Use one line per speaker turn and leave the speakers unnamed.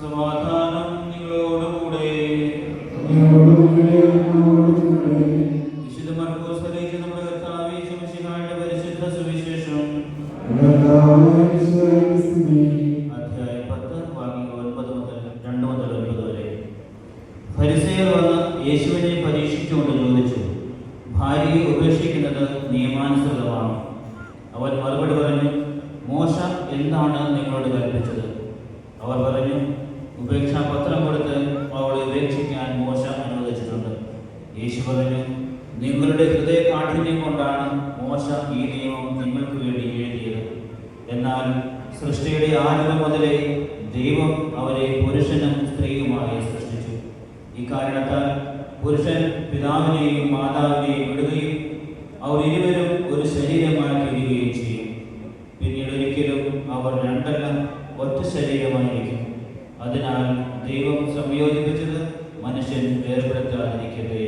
സമാധാനം നിങ്ങളോടുകൂടെ. വിശുദ്ധ മർക്കോസ് അറിയിച്ച നമ്മുടെ കർത്താവേ പരിശുദ്ധ സുവിശേഷം. അധ്യായം പത്ത് വാക്യങ്ങൾ ഒൻപത് മുതൽ രണ്ട് മുതൽ ഒൻപത് വരെ. ഫരിസേയർ വന്ന് യേശുവിനെ പരീക്ഷിച്ചുകൊണ്ട് ചോദിച്ചു ഭാര്യയെ ഉപേക്ഷിക്കുന്നത് നിയമാനുസൃതമാണ്? അവൻ മറുപടി പറഞ്ഞു മോശ എന്താണ് നിങ്ങളോട് കൽപ്പിച്ചത്. അവർ പറഞ്ഞു ഉപേക്ഷാപത്രം കൊടുത്ത് അവളെ ഉപേക്ഷിക്കാൻ മോശ അനുവദിച്ചിട്ടുണ്ട്. യേശു പറഞ്ഞു നിങ്ങളുടെ ഹൃദയ കാഠിന്യം കൊണ്ടാണ് മോശ ഈ നിയമം നിങ്ങൾക്ക് വേണ്ടി എഴുതിയത്. എന്നാൽ സൃഷ്ടിയുടെ ആരംഭം മുതലേ ദൈവം അവരെ പുരുഷനും സ്ത്രീയുമായി സൃഷ്ടിച്ചു. ഇക്കാരണത്താൽ പുരുഷൻ പിതാവിനെയും മാതാവിനെയും വിടുകയും അവർ അവർ രണ്ടല്ല ഒറ്റ ശരീരമായിരിക്കും. അതിനാൽ ദൈവം സംയോജിപ്പിച്ചത് മനുഷ്യൻ വേർപെടുത്താതിരിക്കട്ടെ.